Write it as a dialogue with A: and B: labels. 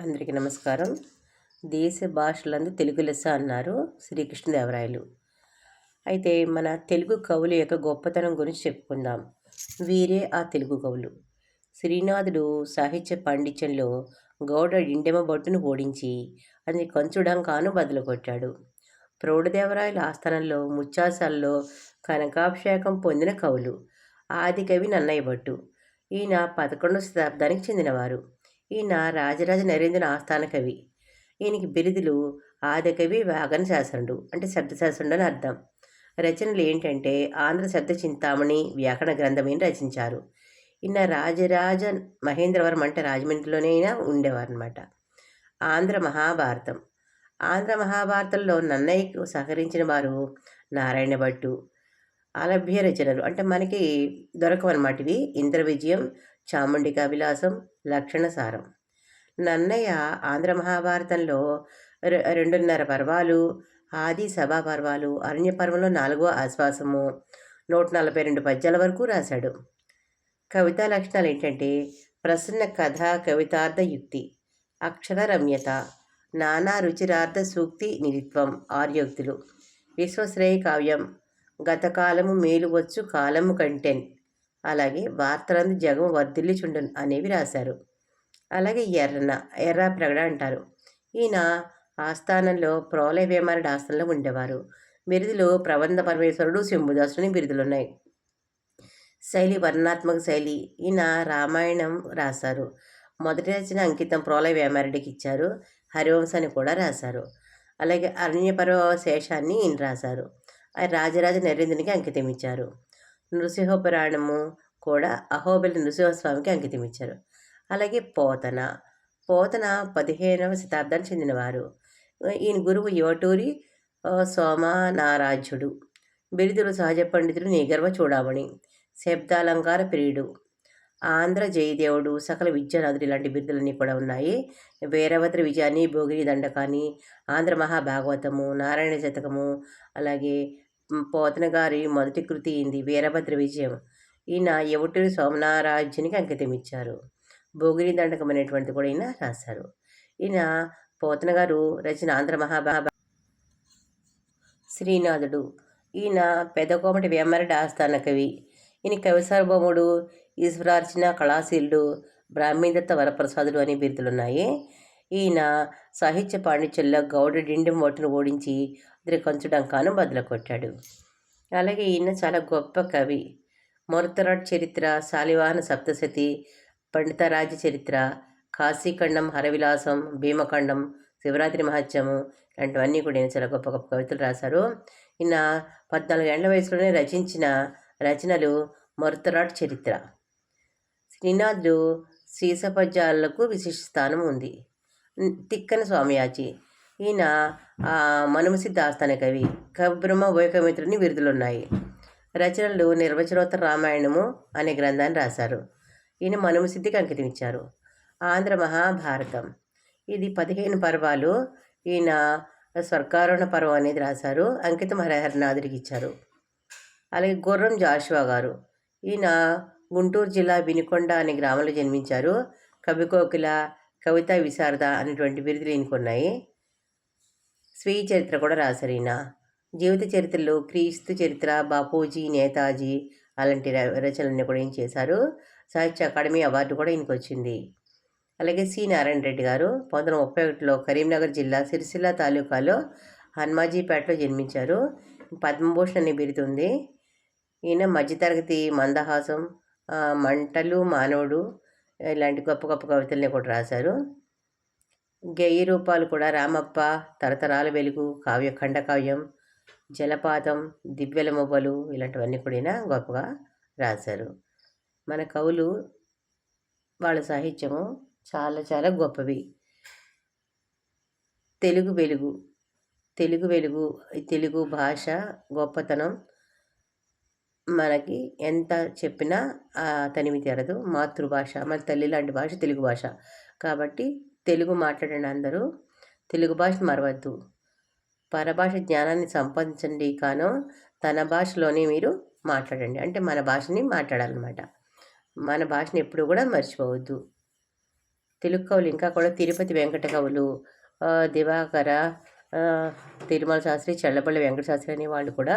A: అందరికీ నమస్కారం. దేశ భాషలందు తెలుగు లెస్స అన్నారు శ్రీకృష్ణదేవరాయలు. అయితే మన తెలుగు కవుల యొక్క గొప్పతనం గురించి చెప్పుకుందాం. వీరే ఆ తెలుగు కవులు. శ్రీనాథుడు సాహిత్య పాండిత్యంలో గౌడ ఇండెమ బొట్టును ఓడించి అది కంచుడంకాను బదులుకొట్టాడు. ప్రౌఢదేవరాయల ఆస్థానంలో ముచ్చాసాల్లో కనకాభిషేకం పొందిన కవులు ఆది కవి నన్నయ్య భట్టు. ఈయన పదకొండవ శతాబ్దానికి చెందినవారు. ఈయన రాజరాజ నరేంద్ర ఆస్థాన కవి. ఈయనకి బిరుదులు ఆదికవి వాగన శాసనుడు. అంటే శబ్దశాసనుడు అని అర్థం. రచనలు ఏంటంటే ఆంధ్ర శబ్ద చింతామణి వ్యాకరణ గ్రంథమని రచించారు. ఈయన రాజరాజ మహేంద్రవరం అంటే రాజమండ్రిలోనే ఉండేవారు అనమాట ఆంధ్ర మహాభారతం. ఆంధ్ర మహాభారతంలో నన్నయ్యకు సహకరించిన వారు నారాయణ భట్టు. అలభ్య రచనలు. అంటే మనకి దొరకవన్నమాట ఇవి. ఇంద్ర విజయం చాముండికా విలాసం లక్షణసారం నన్నయ్య ఆంధ్ర మహాభారతంలో రెండున్నర పర్వాలు ఆది సభా పర్వాలు అరణ్య పర్వంలో నాలుగో ఆశ్వాసము నూట నలభై రెండు పద్యాల వరకు రాశాడు. కవితా లక్షణాలు ఏంటంటే ప్రసన్న కథ కవితార్థ యుక్తి అక్షర రమ్యత నానా రుచిరార్థ సూక్తి నిధిత్వం ఆర్యోక్తులు విశ్వశ్రేయ కావ్యం గతకాలము మేలువచ్చు కాలము కంటెన్ అలాగే వార్తలందు జగం వర్ధిల్లి చుండను అనేవి రాశారు. అలాగే ఎర్రన ఎర్ర ప్రగడ అంటారు. ఈయన ఆస్థానంలో ప్రోలయ వేమారుడి ఆస్థానంలో ఉండేవారు. బిరుదులు ప్రబంధ పరమేశ్వరుడు శంభుదాసుని బిరుదులున్నాయి. శైలి వర్ణాత్మక శైలి ఈయన రామాయణం రాశారు. మొదటి రచన అంకితం ప్రోలయ వేమారెడ్డికి ఇచ్చారు. హరివంశాన్ని కూడా రాశారు. అలాగే అరణ్యపర్వ శేషాన్ని ఈయన రాశారు. రాజరాజ నరేంద్రునికి అంకితం ఇచ్చారు నృసింహపురాణము కూడా అహోబిల నృసింహస్వామికి అంకితం ఇచ్చారు అలాగే పోతన. పోతన పదిహేనవ శతాబ్దానికి చెందినవారు. ఈయన గురువు యువటూరి సోమనారాజ్యుడు బిరుదులు సహజ పండితుడు నిగర్వ చూడమని శబ్దాలంకార ప్రియుడు. ఆంధ్ర జయదేవుడు సకల విద్యానాథుడు ఇలాంటి బిరుదులన్నీ కూడా ఉన్నాయి. వీరభద్ర విజయాన్ని భోగిని దండకాన్ని ఆంధ్ర మహాభాగవతము నారాయణ శతకము అలాగే పోతన గారి మొదటి కృతి అయింది వీరభద్ర విజయం. ఈయన ఎవటూరి సోమనారాజ్యునికి అంకితం ఇచ్చారు. భోగిని దండకం అనేటువంటిది కూడా ఈయన రాశారు. ఈయన పోతన గారు రచన ఆంధ్ర మహాభాభ శ్రీనాథుడు. ఈయన పెదకోమటి వేమరడి ఆస్థాన కవి. ఈయన కవి సార్వభౌముడు ఈశ్వరార్చన కళాశీలుడు బ్రాహ్మీదత్త వరప్రసాదుడు అనే బిరుదులున్నాయి. ఈయన సాహిత్య పాండిత్యంలో గౌడ డిండి ఓటును ఓడించి కంచుడంకాను బదులు కొట్టాడు అలాగే ఈయన చాలా గొప్ప కవి. మొరతరాడ్ చరిత్ర శాలివాహన సప్తశతి పండితరాజ చరిత్ర కాశీఖండం హరవిలాసం భీమఖండం శివరాత్రి మహత్యము ఇలాంటివన్నీ కూడా చాలా గొప్ప గొప్ప కవితలు రాశారు. ఈయన పద్నాలుగు ఏళ్ళ వయసులోనే రచించిన రచనలు మొరతరాట్ చరిత్ర. శ్రీనాథుడు సీసపద్యాలకు విశిష్ట స్థానం ఉంది. తిక్కన స్వామియాజీ ఈయన మనుమసిద్ధ ఆస్థాన కవి కవిబ్రహ్మ వైకమిత్రుని విరుదులున్నాయి. రచనలు నిర్వచనోత్తర రామాయణము అనే గ్రంథాన్ని రాశారు. ఈయన మనుమసిద్ధికి అంకితం ఇచ్చారు ఆంధ్ర మహాభారతం. ఇది పదిహేను పర్వాలు. ఈయన స్వర్గారోహణ పర్వం అనేది రాశారు. అంకితం హరహరనాథుడికి ఇచ్చారు. అలాగే గుర్రం జాషువా గారు. ఈయన గుంటూరు జిల్లా వినికొండ అనే గ్రామంలో జన్మించారు. కవికోకిల కవిత విశారద అనేటువంటి బిరుదులు ఈయనకున్నాయి స్వీయ చరిత్ర కూడా రాశారు ఈయన. జీవిత చరిత్రలో క్రీస్తు చరిత్ర బాపూజీ నేతాజీ అలాంటి రచనలన్నీ కూడా ఏం చేశారు. సాహిత్య అకాడమీ అవార్డు కూడా ఈయనకు వచ్చింది. అలాగే సి నారాయణ రెడ్డి గారు పంతొమ్మిది ముప్పై ఒకటిలో కరీంనగర్ జిల్లా సిరిసిల్ల తాలూకాలో హన్మాజీపేటలో జన్మించారు. పద్మభూషణ్ అనే బిరుదు ఈయన మధ్యతరగతి మందహాసం మంటలు మానవుడు ఇలాంటి గొప్ప గొప్ప కవితల్ని కూడా రాశారు. గేయి రూపాలు కూడా రామప్ప తరతరాల వెలుగు కావ్య ఖండకావ్యం జలపాతం దివ్యల మొవ్వలు ఇలాంటివన్నీ కూడా గొప్పగా రాశారు. మన కవులు వాళ్ళ సాహిత్యము చాలా చాలా గొప్పవి. తెలుగు వెలుగు తెలుగు వెలుగు తెలుగు భాష గొప్పతనం మనకి ఎంత చెప్పినా తనివి తెరదు. మాతృభాష మన తల్లి లాంటి భాష తెలుగు భాష. కాబట్టి తెలుగు మాట్లాడండి అందరూ. తెలుగు భాష మరవద్దు. పరభాష జ్ఞానాన్ని సంపాదించండి కాను తన భాషలోనే మీరు మాట్లాడండి. అంటే మన భాషని మాట్లాడాలన్నమాట. మన భాషను ఎప్పుడు కూడా మర్చిపోవద్దు. తెలుగు కవులు ఇంకా కూడా తిరుపతి వెంకట కవులు దివాకర తిరుమల శాస్త్రి చల్లపల్లి వెంకట శాస్త్రి అనే వాళ్ళు కూడా